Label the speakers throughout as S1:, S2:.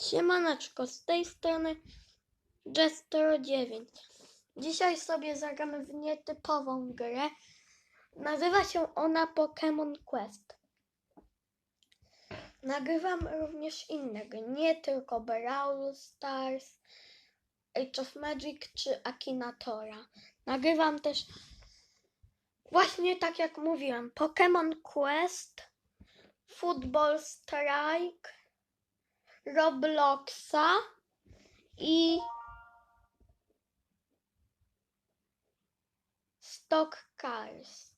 S1: Siemaneczko, z tej strony Jester9. Dzisiaj sobie zagramy w nietypową grę. Nazywa się ona Pokémon Quest. Nagrywam również inne gry, nie tylko Brawl Stars, Age of Magic czy Akinatora. Nagrywam też właśnie tak jak mówiłem, Pokémon Quest, Football Strike, Robloxa i Stock Cars.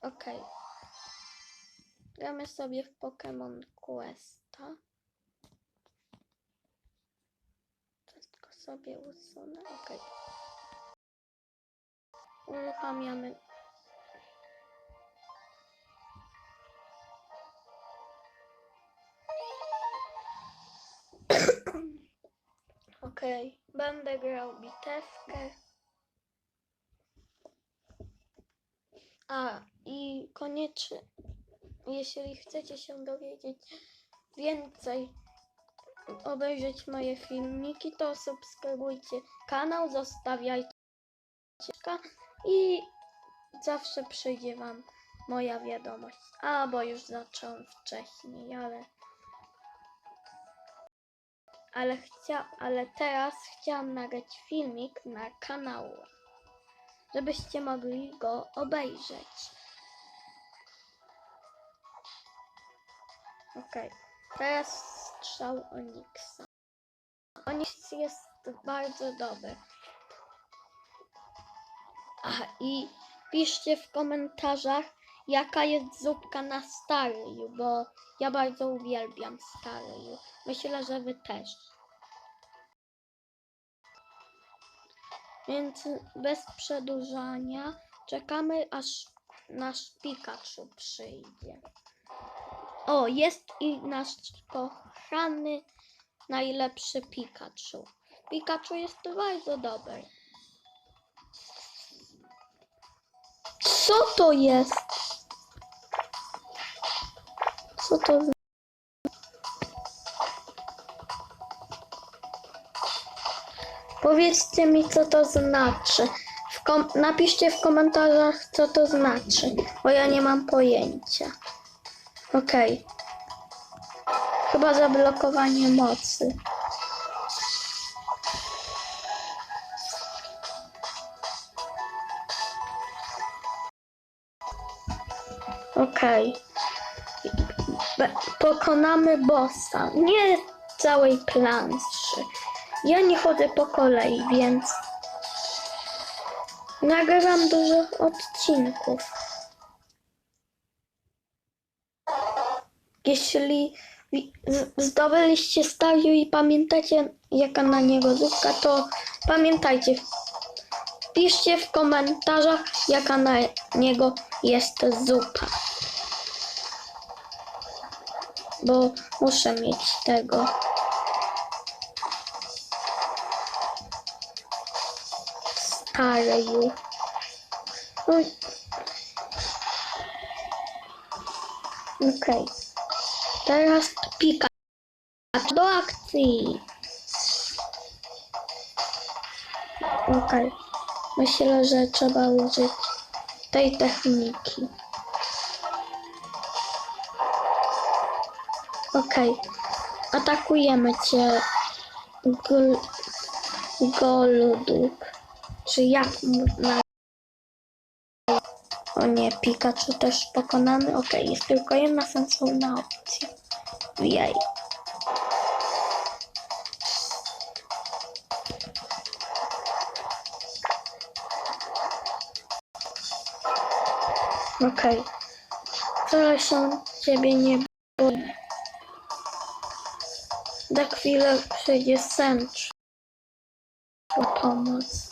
S1: Okej. Gramy sobie w Pokémon Questa. Tylko sobie usunę. Okej. Uruchamiamy Będę grał bitewkę. A, i koniecznie, jeśli chcecie się dowiedzieć więcej, obejrzeć moje filmiki, to subskrybujcie kanał, zostawiajcie i zawsze przyjdzie Wam moja wiadomość. A, bo już zacząłem wcześniej, ale ale, chcia, ale teraz chciałam nagrać filmik na kanału, żebyście mogli go obejrzeć. Okej, teraz strzał Onixa. Onyx jest bardzo dobry. Aha, i piszcie w komentarzach, jaka jest zupka na Staryju, bo ja bardzo uwielbiam Staryju. Myślę, że wy też. Więc bez przedłużania czekamy, aż nasz Pikachu przyjdzie. O, jest i nasz kochany, najlepszy Pikachu. Pikachu jest bardzo dobry. Co to jest? Co to za... Powiedzcie mi, co to znaczy. W kom- napiszcie w komentarzach, co to znaczy, bo ja nie mam pojęcia. Okej. Chyba zablokowanie mocy. Okej. Be- Pokonamy bossa. Nie całej planszy. Ja nie chodzę po kolei, więc nagrywam dużo odcinków. Jeśli zdobyliście Stariu i pamiętacie jaka na niego zupka, to pamiętajcie, piszcie w komentarzach jaka na niego jest zupa. Bo muszę mieć tego. Stareju. Okej. Teraz pika. Do akcji. Okej. Myślę, że trzeba użyć tej techniki. Okej. Atakujemy cię. Gol... Goluduk. Czy jak na... O nie, Pikachu też pokonany. Okej, jest tylko jedna sensowna opcja. Jej. Okej. Wcale się ciebie nie boję. Za chwilę przyjdzie Sęcz po pomoc.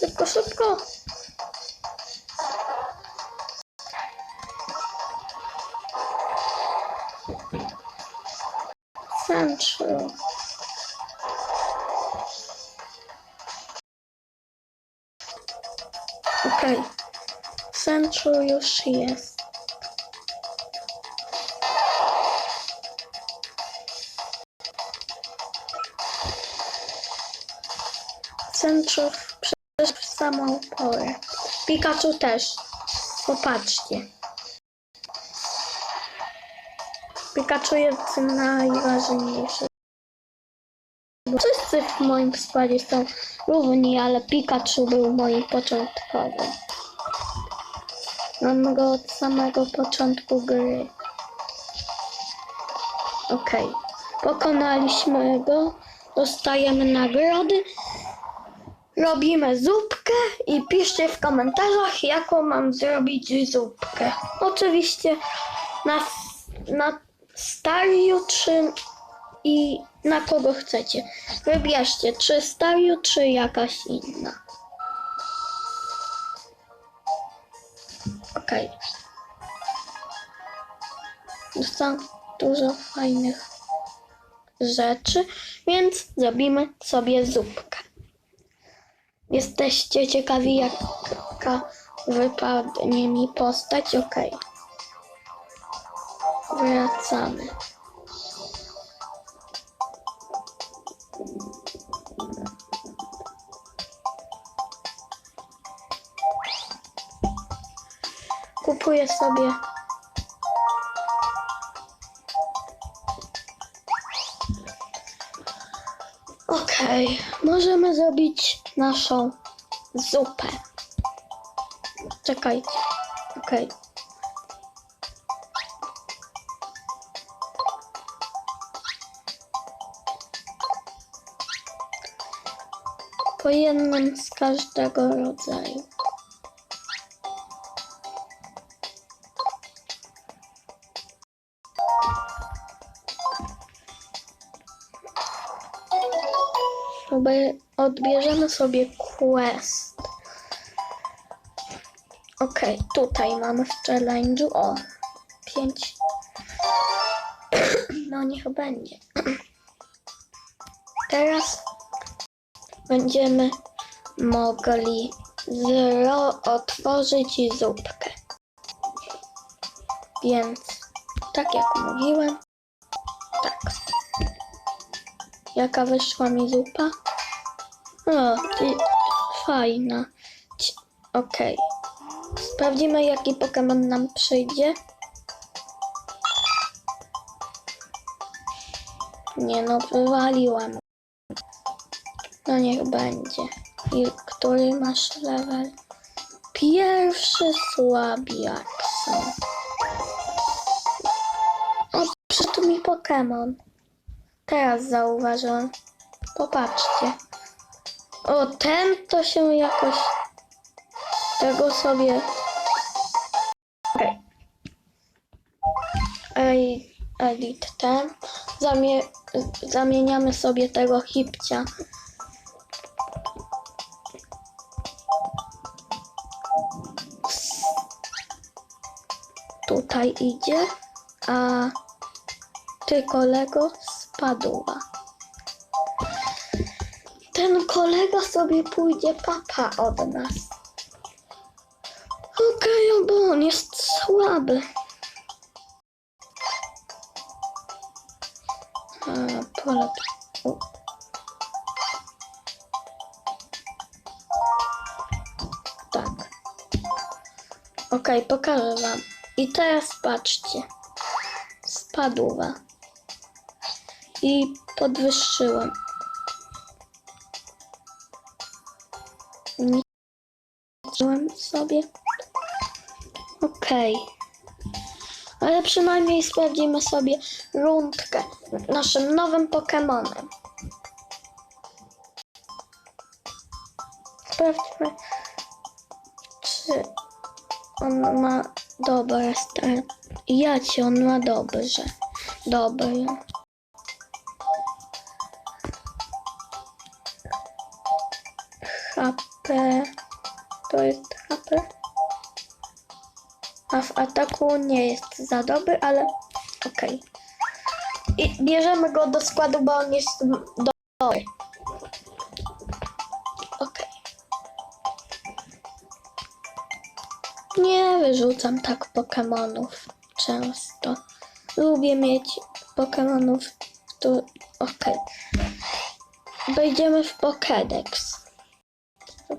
S1: Szybko, szybko. Central. Okej. Central już jest. Centrów przez samą porę. Pikachu też. Popatrzcie. Pikachu jest najważniejszy. Wszyscy w moim składzie są równi, ale Pikachu był moim początkowym. Mam go od samego początku gry. Okej. Pokonaliśmy go. Dostajemy nagrody. Robimy zupkę i piszcie w komentarzach, jaką mam zrobić zupkę. Oczywiście na, na Stariu czy i na kogo chcecie. Wybierzcie, czy Stariu, czy jakaś inna. Okej. Dostałam dużo fajnych rzeczy, więc zrobimy sobie zupkę. Jesteście ciekawi, jaka wypadnie mi postać? Okej. Wracamy. Kupuję sobie Okej, możemy zrobić naszą zupę. Czekajcie. Okej. Po jednym z każdego rodzaju. Odbierzemy sobie quest. Okej, tutaj mamy w challenge'u o 5. No niech będzie. Teraz będziemy mogli zro- otworzyć zupkę. Więc tak jak mówiłem, tak. Jaka wyszła mi zupa? O, ty, fajna. Okej. Sprawdzimy, jaki Pokémon nam przyjdzie. Nie no, wywaliłam. No niech będzie. I który masz level? Pierwszy słabiak są. O, przyszedł mi Pokémon. Teraz zauważyłam. Popatrzcie. O, ten to się jakoś... Tego sobie... Okej. Ej, edit ten. Zamie... Zamieniamy sobie tego hipcia. Tutaj idzie, a ty kolego spadła. Ten kolega sobie pójdzie papa od nas. Okej, okay, bo on jest słaby. A. Tak. Okej, pokażę wam. I teraz patrzcie. Spadła. I podwyższyłem. Sobie. Okej. Ale przynajmniej sprawdzimy sobie rundkę naszym nowym Pokemonem. Sprawdźmy, czy on ma dobre start. Ja ci on ma dobrze. Dobry. HP. To jest HP. A w ataku nie jest za dobry, ale okej. I bierzemy go do składu, bo on jest dobry. Okej. Nie wyrzucam tak Pokemonów często. Lubię mieć Pokemonów, tu. Okej. Wejdziemy w Pokédex.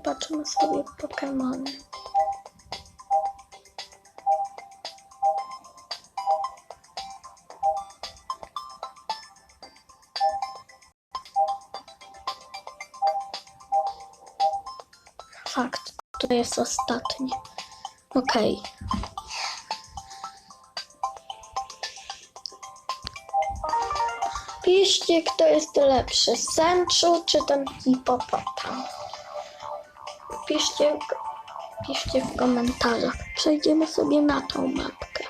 S1: Zobaczymy sobie Pokemony. Fakt, to jest ostatni. Okej. Piszcie, kto jest lepszy, Sęczu czy ten hipopotam. Piszcie, piszcie w komentarzach. Przejdziemy sobie na tą mapkę.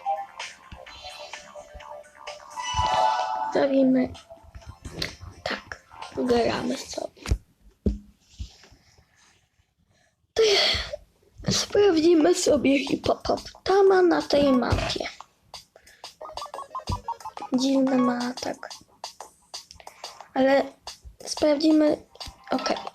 S1: Stawimy tak, gramy sobie. To Sprawdzimy sobie hipopotama na tej mapie. Dziwny ma atak. Ale sprawdzimy. Okej. No,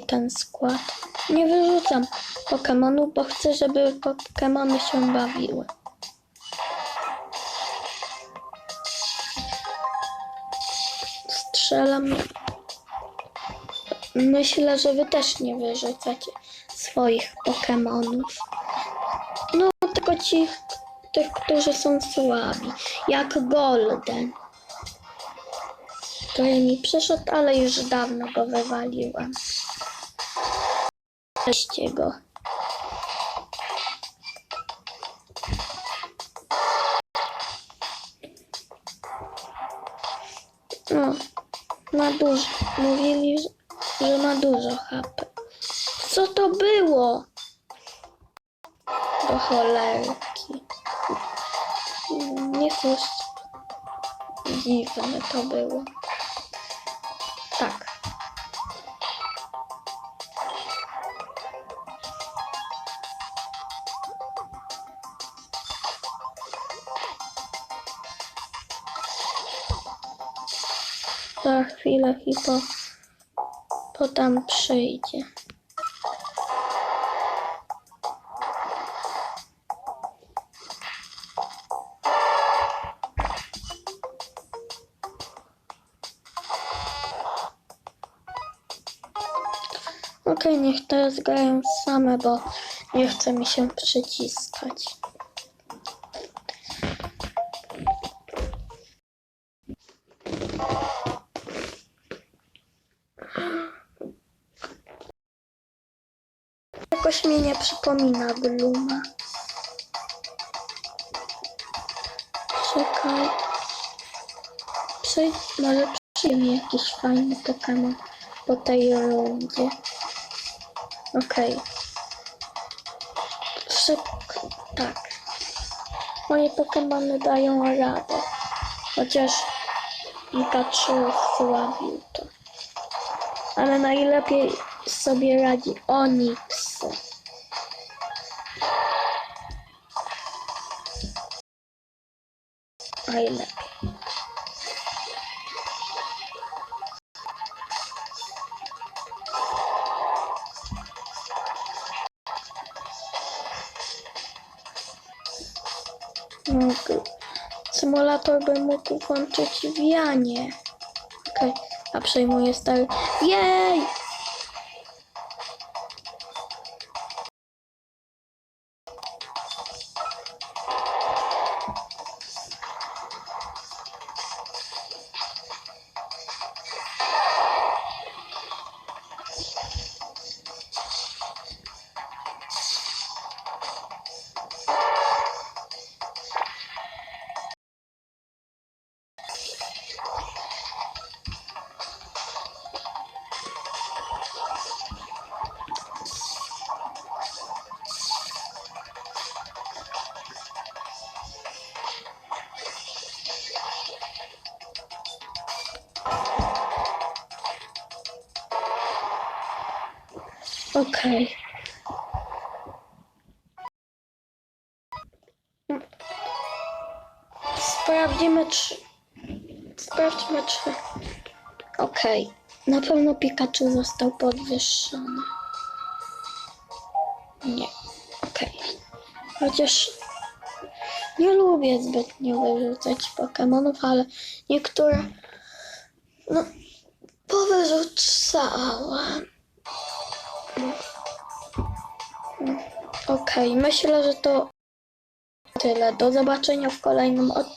S1: ten skład. Nie wyrzucam Pokemonów, bo chcę, żeby Pokemony się bawiły. Strzelam. Myślę, że wy też nie wyrzucacie swoich Pokemonów. No, tylko ci, tych, którzy są słabi. Jak Golden. Który mi przyszedł, ale już dawno go wywaliłem. Weźcie go. No, ma dużo. Mówili, że ma dużo HP. Co to było? Do cholerki. Nie coś dziwne to było. Chwilę hipo potem przyjdzie. Okej, niech teraz grają same, bo nie chce mi się przyciskać. Jakoś mi nie przypomina Bluma. Czekaj. Może przyjdzie mi jakiś fajny Pokémon po tej rundzie. Okej. Szybko. Tak. Moje Pokémony dają radę. Chociaż Pikachu słabił to. Ale najlepiej sobie radzi Onyx. Najlepiej. Mógł. Symulator by mógł włączyć wianie. Okej, a przejmuję stary. Jej! Okej. Sprawdzimy czy... Sprawdźmy czy... Okej. Na pewno Pikachu został podwyższony. Nie. Okej. Chociaż nie lubię zbytnio wyrzucać Pokemonów, ale niektóre no powyrzucałam. Okej, myślę, że to tyle. Do zobaczenia w kolejnym odcinku.